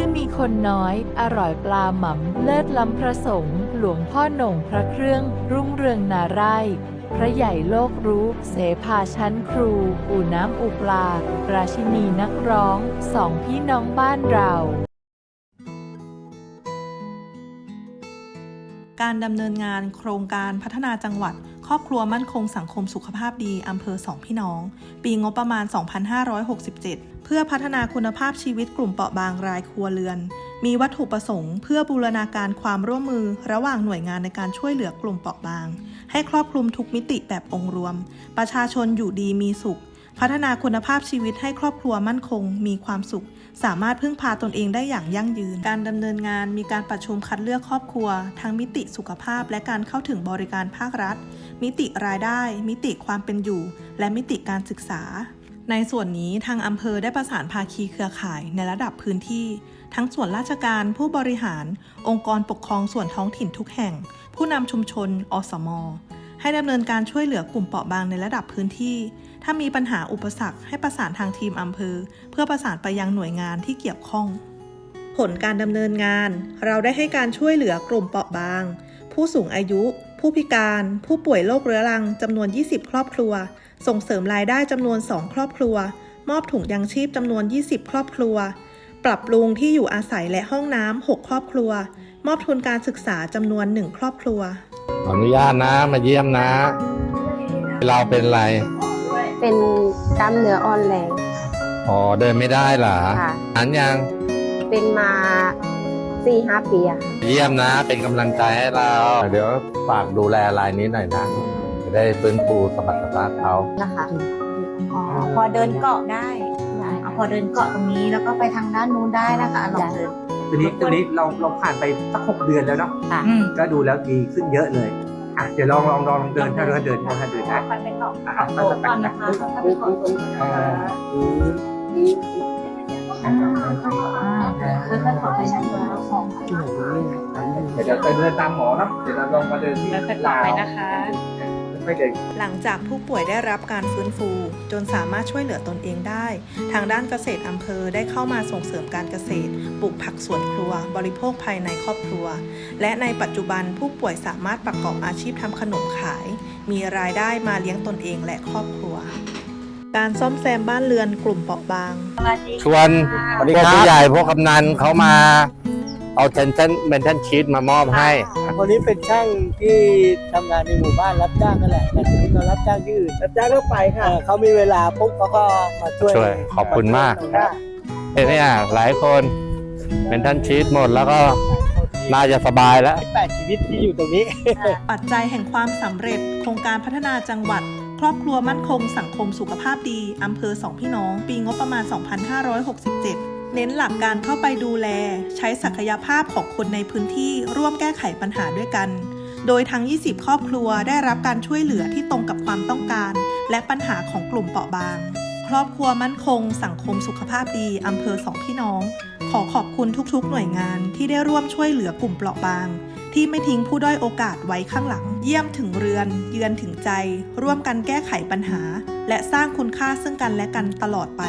ชื่อมีคนน้อย อร่อยปลาหม่ำเลิศล้ำพระสงฆ์หลวงพ่อหน่งพระเครื่อง รุ่งเรืองนาไร่ พระใหญ่โลกรู้ เสภาชั้นครู อู่น้ำอูปลา ราชินีนักร้อง สองพี่น้องบ้านเรา การดำเนินงานโครงการพัฒนาจังหวัด ครอบครัวมั่นคงสังคมสุขภาพดีอำเภอสองพี่น้อง ปีงบประมาณ 2567 เพื่อพัฒนาคุณภาพชีวิตกลุ่มเปราะบางรายครัวเรือน มีวัตถุประสงค์ เพื่อบูรณาการความร่วมมือ ระหว่างหน่วยงานในการช่วยเหลือกลุ่มเปราะบาง ให้ครอบคลุมทุกมิติแบบองค์รวม ประชาชนอยู่ดีมีสุข พัฒนาคุณภาพชีวิตให้ครอบครัวมั่นคง มีความสุข สามารถพึ่งพาตนเองได้อย่างยั่งยืน การดำเนินงานมีการประชุมคัดเลือกครอบครัว ทั้งมิติสุขภาพและการเข้าถึงบริการภาครัฐ มิติรายได้ มิติความเป็นอยู่ และมิติการศึกษา ในส่วนนี้ทางอำเภอได้ประสานภาคีเครือข่ายในระดับพื้นที่ ทั้งส่วนราชการผู้บริหาร องค์กรปกครองส่วนท้องถิ่นทุกแห่ง ผู้นำชุมชน อสม ให้ดำเนินการช่วยเหลือกลุ่มเปราะบางในระดับพื้นที่ ถ้ามีปัญหาอุปสรรคให้ประสานทางทีมอำเภอ เพื่อประสานไปยังหน่วยงานที่เกี่ยวข้อง ผลการดำเนินงาน เราได้ให้การช่วยเหลือกลุ่มเปราะบาง ผู้สูงอายุ ผู้พิการ ผู้ป่วยโรคเรื้อรังจำนวน 20 ครอบครัว ส่งเสริมรายได้จำนวน 2 ครอบครัว มอบถุงยังชีพจำนวน 20 ครอบครัว ปรับปรุงที่อยู่อาศัยและห้องน้ำ6ครอบครัว มอบทุนการศึกษาจำนวน 1 ครอบครัว ออนุญาตนะ มาเยี่ยมนะ เราเป็นอะไร เป็นกล้ามเนื้ออ่อนแรง อ๋อเดินไม่ได้เหรอค่ะ อันยังเป็นมาสี่ห้าปีอะค่ะเยี่ยมนะ เป็นกำลังใจให้เรา เดี๋ยวฝากดูแลรายนี้หน่อยนะ จะได้ฟื้นฟูสมรรถภาพเขา นะคะอ๋อพอเดินเกาะได้ เอาพอเดินเกาะตรงนี้แล้วก็ไปทางด้านนู้นได้นะคะลองเดิน ตัวนี้ตัวนี้เราเราผ่านไปสักหกเดือนแล้วเนาะค่ะอืมก็ดูแล้วดีขึ้นเยอะเลยอะเดี๋ยวลองลองลองเดินถ้าเดินเดินถ้าเดินนะค่อยๆไปเกาะเกาะโต๊ะก่อนนะคะค่อยๆไปเกาะโต๊ะเอออ่าค่อยๆเกาะไปชั้นบนแล้วของเดี๋ยวจะเดินตามหมอเนาะเดี๋ยวเราลองมาเดินที่ค่อยๆเกาะไปนะคะ ไม่เดินหลังจากผู้ป่วยได้รับการฟื้นฟู จนสามารถช่วยเหลือตนเองได้ ทางด้านเกษตรอำเภอได้เข้ามาส่งเสริมการเกษตร ปลูกผักสวนครัว บริโภคภายในครอบครัว และในปัจจุบันผู้ป่วยสามารถประกอบอาชีพทำขนมขาย มีรายได้มาเลี้ยงตนเองและครอบครัว การซ่อมแซมบ้านเรือนกลุ่มเปราะบาง ชวนพวกผู้ใหญ่พวกกำนันเขามา เอาเทนเทนเมนเทนชีตมามอบให้คนนี้เป็นช่างที่ทำงานในหมู่บ้านรับจ้างนั่นแหละแต่ทีนี้เรารับจ้างที่อื่นรับจ้างทั่วไปค่ะเขามีเวลาปุ๊บเขาก็มาช่วยช่วยขอบคุณมากครับเนี่ยหลายคนเมนเทนชีตหมดแล้วก็น่าจะสบายแล้วแปดชีวิตที่อยู่ตรงนี้ ปัจจัยแห่งความสำเร็จโครงการพัฒนาจังหวัด ครอบครัวมั่นคงสังคมสุขภาพดี อำเภอสองพี่น้อง ปีงบประมาณ 2567เน้นหลักการเข้าไปดูแล ใช้ศักยภาพของคนในพื้นที่ร่วมแก้ไขปัญหาด้วยกัน โดยทั้ง 20 ครอบครัวได้รับการช่วยเหลือที่ตรงกับความต้องการ และปัญหาของกลุ่มเปราะบาง ครอบครัวมั่นคง สังคมสุขภาพดีอำเภอสองพี่น้อง ขอขอบคุณทุกๆ หน่วยงานที่ได้ร่วมช่วยเหลือกลุ่มเปราะบาง ที่ไม่ทิ้งผู้ด้อยโอกาสไว้ข้างหลัง เยี่ยมถึงเรือน เยือนถึงใจ ร่วมกันแก้ไขปัญหา และสร้างคุณค่าซึ่งกันและกันตลอดไป